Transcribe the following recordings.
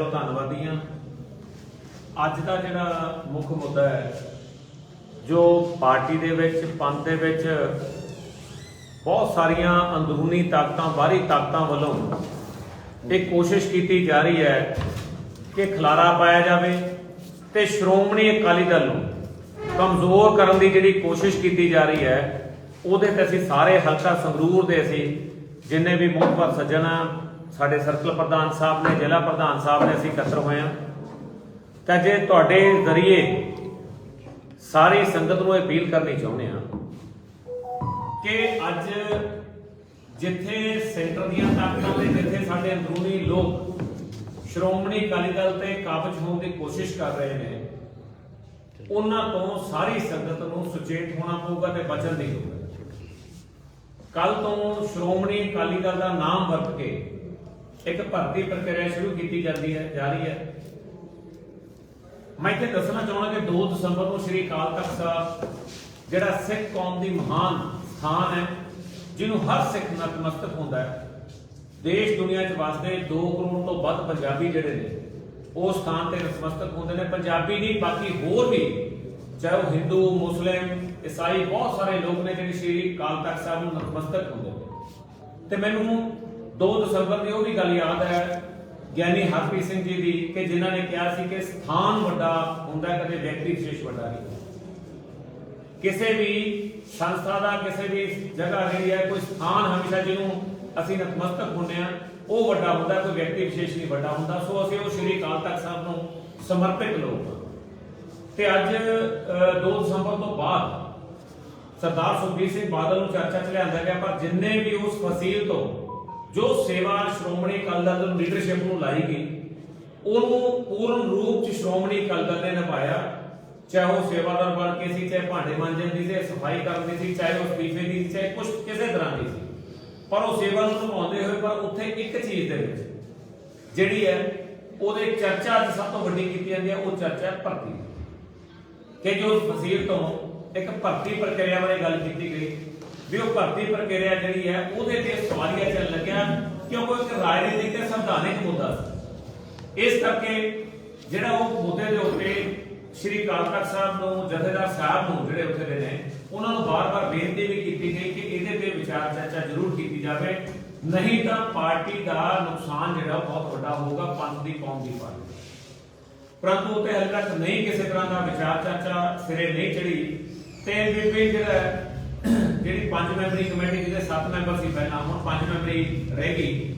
ਦਿਲੋਂ ਧੰਨਵਾਦੀ ਹਾਂ। ਅੱਜ ਦਾ ਜਿਹੜਾ ਮੁੱਖ ਮੁੱਦਾ ਹੈ, ਜੋ ਪਾਰਟੀ ਦੇ ਵਿੱਚ, ਪੰਥ ਦੇ ਵਿੱਚ ਬਹੁਤ ਸਾਰੀਆਂ ਅੰਦਰੂਨੀ ਤਾਕਤਾਂ, ਬਾਹਰੀ ਤਾਕਤਾਂ ਵੱਲੋਂ ਇਹ ਕੋਸ਼ਿਸ਼ ਕੀਤੀ ਜਾ ਰਹੀ ਹੈ ਕਿ ਖਲਾਰਾ ਪਾਇਆ ਜਾਵੇ ਤੇ ਸ਼੍ਰੋਮਣੀ ਅਕਾਲੀ ਦਲ ਨੂੰ ਕਮਜ਼ੋਰ ਕਰਨ ਦੀ ਜਿਹੜੀ ਕੋਸ਼ਿਸ਼ ਕੀਤੀ ਜਾ ਰਹੀ ਹੈ, ਉਹਦੇ ਤੇ ਅਸੀਂ ਸਾਰੇ ਹਲਕਾ ਸੰਗਰੂਰ ਦੇ ਅਸੀਂ ਜਿੰਨੇ ਵੀ ਮੁਖਬਰ ਸੱਜਣ ਆ ਸਾਡੇ ਸਰਕਲ ਪ੍ਰਧਾਨ ਸਾਹਿਬ ਨੇ, ਜ਼ਿਲ੍ਹਾ ਪ੍ਰਧਾਨ ਸਾਹਿਬ ਨੇ ਅਸੀਂ ਇਕੱਤਰ ਹੋਏ ਹਾਂ। ਤਾਂ ਜੇ ਤੁਹਾਡੇ ਜ਼ਰੀਏ ਸਾਰੀ ਸੰਗਤ ਨੂੰ ਅਪੀਲ ਕਰਨੀ ਚਾਹੁੰਦੇ ਆ ਕਿ ਅੱਜ ਜਿੱਥੇ ਸੈਂਟਰ ਦੀਆਂ ਤਾਕਤਾਂ ਤੇ ਜਿੱਥੇ ਸਾਡੇ ਅੰਦਰੂਨੀ ਲੋਕ ਸ਼੍ਰੋਮਣੀ ਅਕਾਲੀ ਦਲ ਤੇ ਕਾਬਜ ਹੋਣ ਦੀ ਕੋਸ਼ਿਸ਼ ਕਰ ਰਹੇ ਨੇ, ਉਹਨਾਂ ਤੋਂ ਸਾਰੀ ਸੰਗਤ ਨੂੰ ਸੁਚੇਤ ਹੋਣਾ ਪਊਗਾ ਤੇ ਬਚਣ ਦੀ ਲੋੜ ਹੈ। ਕੱਲ ਤੋਂ ਸ਼੍ਰੋਮਣੀ ਅਕਾਲੀ ਦਲ ਦਾ ਨਾਮ ਵਰਤ ਕੇ ਇੱਕ ਭਰਤੀ ਪ੍ਰਕਿਰਿਆ ਸ਼ੁਰੂ ਕੀਤੀ ਜਾਂਦੀ ਹੈ ਜਾ ਰਹੀ ਹੈ। ਮੈਂ ਇੱਥੇ ਦੱਸਣਾ ਚਾਹੁੰਦਾ ਕਿ 2 ਦਸੰਬਰ ਨੂੰ ਸ੍ਰੀ ਅਕਾਲ ਤਖਤ ਸਾਹਿਬ ਜਿਹੜਾ ਸਿੱਖ ਕੌਮ ਦੀ ਮਹਾਨ ਸਥਾਨ ਹੈ, ਜਿਹਨੂੰ ਹਰ ਸਿੱਖ ਨਤਮਸਤਕ ਹੁੰਦਾ ਹੈ। ਦੇਸ਼ ਦੁਨੀਆ 'ਚ ਵਸਦੇ 2 ਕਰੋੜ ਤੋਂ ਵੱਧ ਪੰਜਾਬੀ ਜਿਹੜੇ ਨੇ, ਉਹ ਸਥਾਨ ਤੇ ਨਤਮਸਤਕ ਹੁੰਦੇ ਨੇ। ਪੰਜਾਬੀ ਨਹੀਂ, ਬਾਕੀ ਹੋਰ ਵੀ, ਚਾਹੇ ਉਹ ਹਿੰਦੂ, ਮੁਸਲਿਮ, ਈਸਾਈ, ਬਹੁਤ ਸਾਰੇ ਲੋਕ ਨੇ ਜਿਹੜੇ ਸ੍ਰੀ ਅਕਾਲ ਤਖਤ ਸਾਹਿਬ ਨੂੰ ਨਤਮਸਤਕ ਹੁੰਦੇ ਨੇ। ਤੇ ਮੈਨੂੰ 2 ਦਸੰਬਰ ਦੀ ਉਹ ਵੀ ਗੱਲ ਯਾਦ ਹੈ ਗਿਆਨੀ ਹਰਪ੍ਰੀਤ ਸਿੰਘ ਜੀ ਦੀ ਕਿ ਜਿਨ੍ਹਾਂ ਨੇ ਕਿਹਾ ਸੀ ਕਿ ਸਥਾਨ ਵੱਡਾ ਹੁੰਦਾ ਕਦੇ ਵਿਅਕਤੀ ਵਿਸ਼ੇਸ਼ ਵੱਡਾ ਨਹੀਂ। ਕਿਸੇ ਵੀ ਸੰਸਥਾ ਦਾ ਕਿਸੇ ਵੀ ਜਗ੍ਹਾ ਜਿਹੜੀ ਹੈ ਕੋਈ ਸਥਾਨ ਹਮੇਸ਼ਾ ਜਿਹਨੂੰ ਅਸੀਂ ਨਤਮਸਤਕ ਹੁੰਦੇ ਆ ਉਹ ਵੱਡਾ ਹੁੰਦਾ ਕੋਈ ਵਿਅਕਤੀ ਵਿਸ਼ੇਸ਼ ਨਹੀਂ ਵੱਡਾ ਹੁੰਦਾ। ਸੋ ਅਸੀਂ ਉਹ ਸ਼੍ਰੀ ਅਕਾਲ ਤਖਤ ਸਾਹਿਬ ਨੂੰ ਸਮਰਪਿਤ ਲੋਕ ਤੇ ਅੱਜ ਅ, 2 ਦਸੰਬਰ ਤੋਂ ਬਾਅਦ ਸਰਦਾਰ ਸੁਖਬੀਰ ਸਿੰਘ ਬਾਦਲ ਨੂੰ ਚਰਚਾ 'ਚ ਲਿਆਂਦਾ ਗਿਆ ਪਰ ਜਿੰਨੇ ਵੀ ਉਸ ਫਸੀਲ ਤੋਂ ਜੋ ਸੇਵਾ ਸ਼੍ਰੋਮਣੀ ਅਕਾਲੀ ਦਲ ਨੂੰ ਲੀਡਰਸ਼ਿਪ ਨੂੰ ਲਾਈ ਗਈ, ਉਹਨੂੰ ਪੂਰਨ ਰੂਪ 'ਚ ਸ਼੍ਰੋਮਣੀ ਅਕਾਲੀ ਦਲ ਨੇ ਨਿਭਾਇਆ। ਚਾਹੇ ਉਹ ਸੇਵਾਦਾਰ ਬਣ ਕੇ ਸੀ, ਚਾਹੇ ਭਾਂਡੇ ਮਾਂਜਣ ਦੀ ਸੀ ਸਫ਼ਾਈ ਕਰਨ ਸੀ, ਚਾਹੇ ਉਹ ਅਸਤੀਫੇ ਦੀ ਸੀ, ਚਾਹੇ ਕੁਝ ਕਿਸੇ ਤਰ੍ਹਾਂ ਦੀ ਸੀ। ਪਰ ਉਹ ਸੇਵਾ ਨੂੰ ਨਿਭਾਉਂਦੇ ਹੋਏ, ਪਰ ਉੱਥੇ ਇੱਕ ਚੀਜ਼ ਦੇ ਵਿੱਚ ਜਿਹੜੀ ਹੈ, ਉਹਦੇ ਚਰਚਾ ਅੱਜ ਸਭ ਤੋਂ ਵੱਡੀ ਕੀਤੀ ਜਾਂਦੀ ਹੈ, ਉਹ ਚਰਚਾ ਹੈ ਭਰਤੀ। ਕਿ ਜੋ ਵਜ਼ੀਰ ਤੋਂ ਇੱਕ ਭਰਤੀ ਪ੍ਰਕਿਰਿਆ ਬਾਰੇ ਗੱਲ ਕੀਤੀ ਗਈ। ਵੀ ਉਹ ਭਰਤੀ ਪ੍ਰਕਿਰਿਆ ਜਿਹੜੀ ਹੈ, ਉਹਦੇ ਤੇ ਸਵਾਲੀਆ ਚੱਲ ਲੱਗਿਆ, ਕਿਉਂਕਿ ਇੱਕ ਰਾਜਨੀਤਿਕ ਤੇ ਸੰਵਿਧਾਨਿਕ ਮੁੱਦਾ ਸੀ। ਇਸ ਕਰਕੇ ਜਿਹੜਾ ਉਹ ਮੁੱਦੇ ਦੇ ਉੱਤੇ ਸ਼੍ਰੀ ਅਕਾਲ ਤਖਤ ਸਾਹਿਬ ਨੂੰ, ਜਥੇਦਾਰ ਸਾਹਿਬ ਨੂੰ ਜਿਹੜੇ ਉੱਥੇ ਦੇ ਨੇ, ਉਹਨਾਂ ਨੂੰ ਬਾਰ-ਬਾਰ ਬੇਨਤੀ ਵੀ ਕੀਤੀ ਗਈ ਕਿ ਇਹਦੇ ਤੇ ਵਿਚਾਰ ਚਰਚਾ ਜ਼ਰੂਰ ਕੀਤੀ ਜਾਵੇ। ਨਹੀਂ ਤਾਂ ਪਾਰਟੀ ਦਾ ਨੁਕਸਾਨ ਜਿਹੜਾ ਬਹੁਤ ਵੱਡਾ ਹੋਊਗਾ, ਪੰਥ ਦੀ, ਕੌਮ ਦੀ ਪਾਰਟੀ ਪਰੰਤੂ ਉੱਤੇ ਹਾਲੇ ਤੱਕ ਨਹੀਂ ਕਿਸੇ ਤਰ੍ਹਾਂ ਦਾ ਵਿਚਾਰ ਚਰਚਾ ਸਿਰੇ ਨਹੀਂ ਚੜੀ ਤੇ ਬੀਬੀ ਜਿਹੜਾ ਜਿਹੜੀ ਪੰਜ ਮੈਂਬਰੀ ਕਮੇਟੀ ਜਿਹਦੇ 7 ਮੈਂਬਰ ਸੀ ਪਹਿਲਾਂ, ਹੁਣ ਪੰਜ ਮੈਂਬਰੀ ਰਹਿ ਗਈ।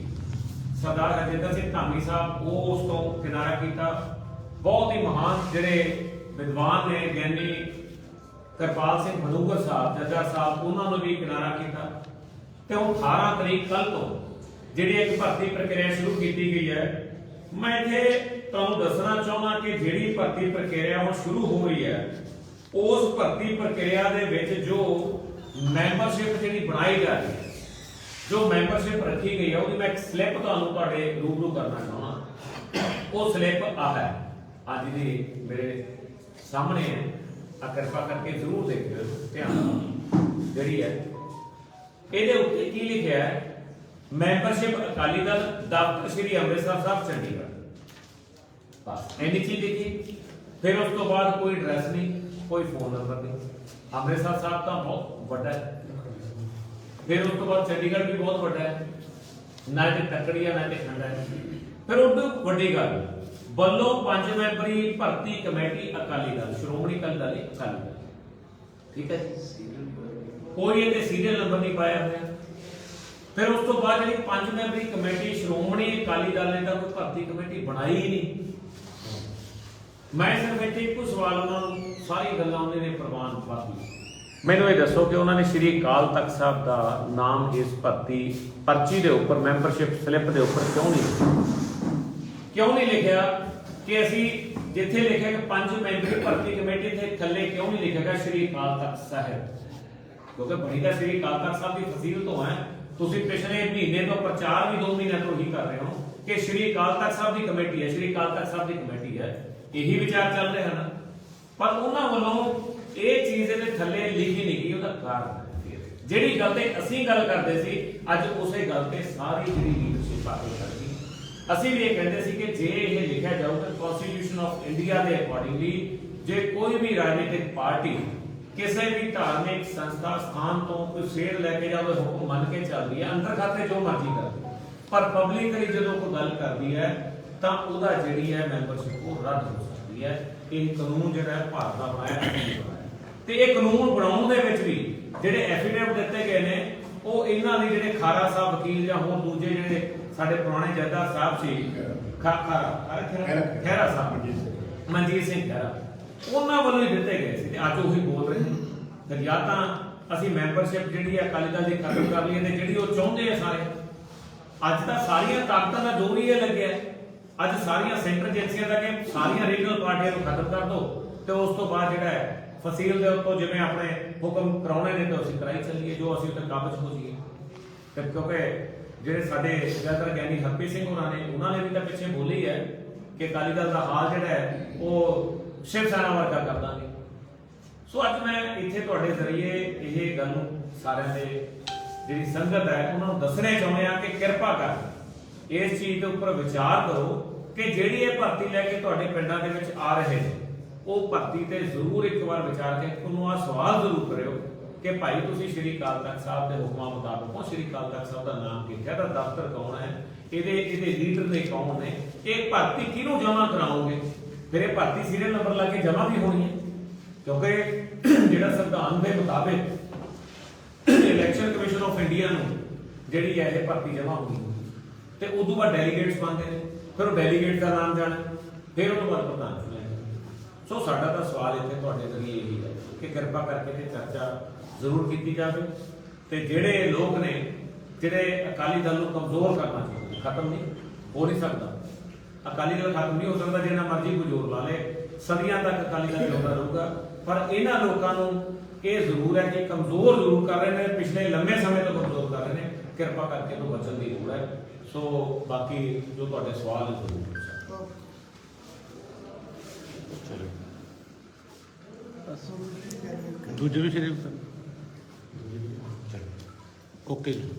ਸਰਦਾਰ ਹਰਜਿੰਦਰ ਸਿੰਘ ਧਾਮੀ ਸਾਹਿਬ, ਉਹ ਉਸ ਤੋਂ ਕਿਨਾਰਾ ਕੀਤਾ। ਬਹੁਤ ਹੀ ਮਹਾਨ ਜਿਹੜੇ ਵਿਦਵਾਨ ਨੇ, ਗਿਆਨੀ ਕਰਪਾਲ ਸਿੰਘ ਮਨੂਗਰ ਸਾਹਿਬ, ਜੱਜਾ ਸਾਹਿਬ, ਉਹਨਾਂ ਨੂੰ ਵੀ ਕਿਨਾਰਾ ਕੀਤਾ। ਤੇ ਉਹ 18 ਤਰੀਕ ਕੱਲ ਤੋਂ ਜਿਹੜੀ ਇੱਕ ਭਰਤੀ ਪ੍ਰਕਿਰਿਆ ਸ਼ੁਰੂ ਕੀਤੀ ਗਈ ਹੈ, ਮੈਂ ਇੱਥੇ ਤੁਹਾਨੂੰ ਦੱਸਣਾ ਚਾਹੁੰਦਾ ਕਿ ਜਿਹੜੀ ਭਰਤੀ ਪ੍ਰਕਿਰਿਆ ਹੁਣ ਸ਼ੁਰੂ ਹੋ ਰਹੀ ਹੈ, ਉਸ ਭਰਤੀ ਪ੍ਰਕਿਰਿਆ ਦੇ ਵਿੱਚ ਜੋ ਮੈਂਬਰਸ਼ਿਪ ਜਿਹੜੀ ਬਣਾਈ ਜਾ ਰਹੀ ਹੈ, ਜੋ ਮੈਂਬਰਸ਼ਿਪ ਰੱਖੀ ਗਈ ਹੈ, ਉਹਦੀ ਮੈਂ ਇੱਕ ਸਲਿੱਪ ਤੁਹਾਨੂੰ ਤੁਹਾਡੇ ਰੂਬਰੂ ਕਰਨਾ ਚਾਹੁੰਦਾ। ਉਹ ਸਲਿੱਪ ਆ ਹੈ। ਅੱਜ ਦੀ ਮੇਰੇ ਸਾਹਮਣੇ ਹੈ। ਆ ਕਿਰਪਾ ਕਰਕੇ ਜ਼ਰੂਰ ਦੇਖਿਓ, ਧਿਆਨ ਜਿਹੜੀ ਹੈ, ਇਹਦੇ ਉੱਤੇ ਕੀ ਲਿਖਿਆ ਹੈ? ਮੈਂਬਰਸ਼ਿਪ ਅਕਾਲੀ ਦਲ ਦਫ਼ਤਰ ਸ੍ਰੀ ਅੰਮ੍ਰਿਤਸਰ ਸਾਹਿਬ, ਚੰਡੀਗੜ੍ਹ। ਬਸ, ਇੰਨੀ ਚੀਜ਼ ਲਿਖੀ ਫਿਰ ਉਸ ਤੋਂ ਬਾਅਦ ਕੋਈ ਐਡਰੈਸ ਨਹੀਂ। ਕੋਈ ਫੋਨ ਨੰਬਰ ਨਹੀਂ। ਅੰਮ੍ਰਿਤਸਰ ਸਾਹਿਬ ਤਾਂ ਬਹੁਤ ਵੱਡਾ ਹੈ। ਫਿਰ ਉਸ ਤੋਂ ਬਾਅਦ ਚੰਡੀਗੜ੍ਹ ਵੀ ਬਹੁਤ ਵੱਡਾ ਹੈ। ਨਾ ਤੇ ਤਕੜੀਆ ਨਾ ਤੇ ਖੰਡਾ ਹੈ। ਫਿਰ ਉਹ ਵੱਡੀ ਗੱਲ, ਵੱਲੋਂ ਪੰਜ ਮੈਂਬਰੀ ਭਰਤੀ ਕਮੇਟੀ ਅਕਾਲੀ ਦਲ, ਸ਼੍ਰੋਮਣੀ ਅਕਾਲੀ ਦਲ ਅਕਾਲੀ ਦਲ। ਠੀਕ ਹੈ ਕੋਈ ਇਹਦੇ ਸੀਰੀਅਲ ਨੰਬਰ ਨਹੀਂ ਪਾਇਆ ਹੋਇਆ। ਫਿਰ ਉਸ ਤੋਂ ਬਾਅਦ ਜਿਹੜੀ ਪੰਜ ਮੈਂਬਰੀ ਕਮੇਟੀ, ਸ਼੍ਰੋਮਣੀ ਅਕਾਲੀ ਦਲ ਨੇ ਤਾਂ ਕੋਈ ਭਰਤੀ ਕਮੇਟੀ ਬਣਾਈ ਹੀ ਨਹੀਂ। ਮੈਂ ਸਿਰਫ ਇੱਥੇ ਇੱਕੋ ਸਵਾਲ ਉਹਨਾਂ ਨੂੰ ਸਾਰੀ ਗੱਲਾਂ ਉਹਨੇ ਨੇ ਪ੍ਰਵਾਨ ਕਰਤੀ ਮੈਨੂੰ ਇਹ ਦੱਸੋ ਕਿ ਉਹਨਾਂ ਨੇ ਸ਼੍ਰੀ ਅਕਾਲ ਤਖਤ ਸਾਹਿਬ ਦਾ ਨਾਮ ਇਸ ਭਰਤੀ ਪਰਚੀ ਦੇ ਉੱਪਰ ਮੈਂਬਰਸ਼ਿਪ ਸਲਿੱਪ ਦੇ ਉੱਪਰ ਕਿਉਂ ਨਹੀਂ? ਕਿਉਂ ਨਹੀਂ ਲਿਖਿਆ? ਕਿ ਅਸੀਂ ਜਿੱਥੇ ਲਿਖਿਆ ਕਿ ਪੰਜ ਮੈਂਬਰੀ ਭਰਤੀ ਕਮੇਟੀ ਦੇ ਥੱਲੇ ਕਿਉਂ ਨਹੀਂ ਲਿਖਿਆ ਗਿਆ ਸ਼੍ਰੀ ਅਕਾਲ ਤਖਤ ਸਾਹਿਬ? ਕਿਉਂਕਿ ਬਣੀ ਤਾਂ ਸ਼੍ਰੀ ਅਕਾਲ ਤਖਤ ਸਾਹਿਬ ਦੀ ਫਜ਼ੀਲ ਤੋਂ ਹੈ। ਤੁਸੀਂ ਪਿਛਲੇ ਮਹੀਨੇ ਤੋਂ ਪ੍ਰਚਾਰ ਵੀ 2 ਮਹੀਨਿਆਂ ਤੋਂ ਹੀ ਕਰ ਰਹੇ ਹੋ ਕਿ ਸ਼੍ਰੀ ਅਕਾਲ ਤਖਤ ਸਾਹਿਬ ਦੀ ਕਮੇਟੀ ਹੈ ਸ਼੍ਰੀ ਅਕਾਲ ਤਖਤ ਸਾਹਿਬ ਦੀ ਕਮੇਟੀ ਹੈ। ਇਹੀ ਵਿਚਾਰ ਚੱਲ ਰਹੇ ਹਨ ਪਰ ਉਹਨਾਂ ਵੱਲੋਂ ਇਹ ਚੀਜ਼ ਇਹਦੇ ਥੱਲੇ ਲਿਖੀ ਨਹੀਂ ਗਈ, ਉਹਦਾ ਕਾਰਨ ਜਿਹੜੀ ਗੱਲ ਤੇ ਅਸੀਂ ਗੱਲ ਕਰਦੇ ਸੀ, ਅੱਜ ਉਸੇ ਗੱਲ ਤੇ ਸਾਰੀ ਜਿਹੜੀ ਲੀਡਰਸ਼ਿਪ ਆ ਕੇ ਕਰ ਅਸੀਂ ਵੀ ਇਹ ਕਹਿੰਦੇ ਸੀ ਕਿ ਜੇ ਇਹ ਲਿਖਿਆ ਆਫ ਇੰਡੀਆ ਦੇ ਅਕੋਰਡਿੰਗਲੀ ਜੇ ਕੋਈ ਵੀ ਰਾਜਨੀਤਿਕ ਪਾਰਟੀ ਕਿਸੇ ਵੀ ਧਾਰਮਿਕ ਸੰਸਥਾ, ਸਥਾਨ ਤੋਂ ਕੋਈ ਸੇਧ ਲੈ ਕੇ ਜਾਂ ਹੁਕਮ ਮੰਨ ਕੇ ਚੱਲਦੀ ਹੈ, ਅੰਦਰ ਖਾਤੇ ਜੋ ਮਰਜ਼ੀ ਕਰਦੇ ਪਰ ਪਬਲਿਕਲੀ ਜਦੋਂ ਕੋਈ ਗੱਲ ਕਰਦੀ ਹੈ ਤਾਂ ਉਹਦਾ ਜਿਹੜੀ ਹੈ ਮੈਂਬਰਸ਼ਿਪ ਉਹ ਰੱਦ ਹੋ ਸਕਦੀ ਹੈ। ਇਹ ਕਾਨੂੰਨ ਜਿਹੜਾ ਹੈ ਭਾਰਤ ਦਾ ਬਣਾਇਆ ਹੈ ਤੇ ਇਹ ਕਾਨੂੰਨ ਬਣਾਉਣ ਦੇ ਵਿੱਚ ਵੀ ਜਿਹੜੇ ਐਫੀਡੇਵਿਟ ਦਿੱਤੇ ਗਏ ਨੇ ਉਹ ਇਹਨਾਂ ਦੇ ਜਿਹੜੇ ਖਾਰਾ ਸਾਹਿਬ ਵਕੀਲ ਜਾਂ ਹੋਰ ਦੂਜੇ ਜਿਹੜੇ ਸਾਡੇ ਪੁਰਾਣੇ ਜੱਦਾ ਸਾਹਿਬ ਸੀ ਖਾਰਾ ਖਾਰਾ ਸਾਹਿਬ। ਮਨਜੀਤ ਸਿੰਘ। ਖਹਿਰਾ ਉਹਨਾਂ ਵੱਲੋਂ ਹੀ ਦਿੱਤੇ ਗਏ ਸੀ ਤੇ ਅੱਜ ਉਹੀ ਬੋਲ ਰਹੇ ਨੇ। ਤੇ ਜਾਂ ਤਾਂ ਅਸੀਂ ਮੈਂਬਰਸ਼ਿਪ ਜਿਹੜੀ ਹੈ ਅਕਾਲੀ ਦਲ ਦੀ ਖਤਮ ਕਰ ਲਈਏ ਤੇ ਜਿਹੜੀ ਉਹ ਚਾਹੁੰਦੇ ਆ ਸਾਰੇ ਅੱਜ ਤਾਂ ਸਾਰੀਆਂ ਤਾਕਤਾਂ ਦਾ ਜ਼ੋਰ ਹੀ ਇਹ ਲੱਗਿਆ। ਅੱਜ ਸਾਰੀਆਂ ਸੈਂਟਰ ਏਜੰਸੀਆਂ ਦਾ ਕਿ ਸਾਰੀਆਂ ਰੀਜਨਲ ਪਾਰਟੀਆਂ ਨੂੰ ਖਤਮ ਕਰ ਦਿਓ ਤੇ ਉਸ ਤੋਂ ਬਾਅਦ ਜਿਹੜਾ ਹੈ, ਫਸੀਲ ਦੇ ਉੱਤੋਂ ਜਿਵੇਂ ਆਪਣੇ ਹੁਕਮ ਕਰਾਉਣੇ ਨੇ ਤੇ ਅਸੀਂ ਕਰਾਈ ਚੱਲੀਏ, ਜੋ ਅਸੀਂ ਉੱਤੇ ਕਾਬਜ ਹੋ ਜਾਈਏ। ਤੇ ਕਿਉਂਕਿ ਜਿਹੜੇ ਸਾਡੇ ਜ਼ਿਆਦਾਤਰ ਗਿਆਨੀ ਹਰਪ੍ਰੀਤ ਸਿੰਘ ਹੋਰਾਂ ਨੇ, ਉਹਨਾਂ ਨੇ ਵੀ ਤਾਂ ਪਿੱਛੇ ਬੋਲੀ ਹੈ ਕਿ ਅਕਾਲੀ ਦਲ ਦਾ ਹਾਲ ਜਿਹੜਾ ਹੈ, ਉਹ ਸ਼ਿਵ ਸੈਨਾ ਵਰਗਾ ਕਰ ਦਾਂਗੇ ਸੋ ਅੱਜ ਮੈਂ ਇੱਥੇ ਤੁਹਾਡੇ ਜ਼ਰੀਏ ਇਹ ਗੱਲ ਨੂੰ ਸਾਰਿਆਂ ਦੇ ਜਿਹੜੀ ਸੰਗਤ ਹੈ, ਉਹਨਾਂ ਨੂੰ ਦੱਸਣਾ ਚਾਹੁੰਦੇ ਆ ਕਿ ਕਿਰਪਾ ਕਰਕੇ ਇਸ ਚੀਜ਼ ਦੇ ਉੱਪਰ ਵਿਚਾਰ ਕਰੋ ਕਿ ਜਿਹੜੀ ਇਹ ਭਰਤੀ ਲੈ ਕੇ ਤੁਹਾਡੇ ਪਿੰਡਾਂ ਦੇ ਵਿੱਚ ਆ ਰਹੇ ਨੇ, ਉਹ ਭਰਤੀ ਤੇ ਜ਼ਰੂਰ ਇੱਕ ਵਾਰ ਵਿਚਾਰ ਕੇ ਤੁਹਾਨੂੰ ਆ ਸਵਾਲ ਜ਼ਰੂਰ ਕਰਿਓ ਕਿ ਭਾਈ ਤੁਸੀਂ ਸ਼੍ਰੀ ਅਕਾਲ ਤਖਤ ਸਾਹਿਬ ਦੇ ਹੁਕਮਾਂ ਮੁਤਾਬਕ ਉਹ ਸ਼੍ਰੀ ਅਕਾਲ ਤਖਤ ਸਾਹਿਬ ਦਾ ਨਾਮ ਕਿਹਾ ਦਾ ਦਫ਼ਤਰ ਕੌਣ ਹੈ? ਇਹਦੇ ਇਹਦੇ ਲੀਡਰ ਦੇ ਕੌਣ ਨੇ? ਇਹ ਭਰਤੀ ਕਿਹਨੂੰ ਜਮ੍ਹਾਂ ਕਰਾਓਗੇ? ਫਿਰ ਇਹ ਭਰਤੀ ਸੀਰੀਅਲ ਨੰਬਰ ਲਾ ਕੇ ਜਮ੍ਹਾਂ ਵੀ ਹੋਣੀ ਹੈ। ਕਿਉਂਕਿ ਜਿਹੜਾ ਸੰਵਿਧਾਨ ਦੇ ਮੁਤਾਬਿਕ ਇਲੈਕਸ਼ਨ ਕਮਿਸ਼ਨ ਆਫ ਇੰਡੀਆ ਨੂੰ ਜਿਹੜੀ ਹੈ ਇਹ ਭਰਤੀ ਜਮ੍ਹਾਂ ਹੋਣੀ ਤੇ ਉਦੋਂ ਬਾਅਦ ਡੈਲੀਗੇਟਸ ਬਣਦੇ ਨੇ। ਫਿਰ ਉਹ ਡੈਲੀਗੇਟ ਦਾ ਨਾਮ ਜਾਣਾ। ਫਿਰ ਉਹਨੂੰ ਬਾਅਦ ਪ੍ਰਧਾਨ ਚੁਣਿਆ ਸੋ ਸਾਡਾ ਤਾਂ ਸਵਾਲ ਇੱਥੇ ਤੁਹਾਡੇ ਜ਼ਰੀਏ ਇਹੀ ਹੈ ਕਿ ਕਿਰਪਾ ਕਰਕੇ ਤੇ ਚਰਚਾ ਜ਼ਰੂਰ ਕੀਤੀ ਜਾਵੇ ਤੇ ਜਿਹੜੇ ਲੋਕ ਨੇ, ਜਿਹੜੇ ਅਕਾਲੀ ਦਲ ਨੂੰ ਕਮਜ਼ੋਰ ਕਰਨਾ ਚਾਹੁੰਦੇ ਖਤਮ ਨਹੀਂ, ਹੋ ਨਹੀਂ ਸਕਦਾ। ਅਕਾਲੀ ਦਲ ਖਤਮ ਨਹੀਂ ਹੋ ਸਕਦਾ ਜਿੰਨਾ ਮਰਜ਼ੀ ਕੋਈ ਜ਼ੋਰ ਲਾ ਲੇ ਸਦੀਆਂ ਤੱਕ ਅਕਾਲੀ ਦਲ ਜਿਉਂਦਾ ਰਹੂਗਾ। ਪਰ ਇਹਨਾਂ ਲੋਕਾਂ ਨੂੰ ਇਹ ਜ਼ਰੂਰ ਹੈ ਕਿ ਕਮਜ਼ੋਰ ਜ਼ਰੂਰ ਕਰ ਰਹੇ ਨੇ, ਪਿਛਲੇ ਲੰਮੇ ਸਮੇਂ ਤੋਂ ਕਮਜ਼ੋਰ ਕਰ ਰਹੇ ਨੇ। ਕਿਰਪਾ ਕਰਕੇ ਤੋਂ ਬਚਣ ਦੀ ਲੋੜ ਹੈ। ਸੋ ਬਾਕੀ ਜੋ ਤੁਹਾਡੇ ਸਵਾਲ ਹੈ ਜ਼ਰੂਰ ਪੁੱਛੋ ਦੂਜੇ ਵੀ ਸ਼ਰੀਫ ਓਕੇ ਜੀ।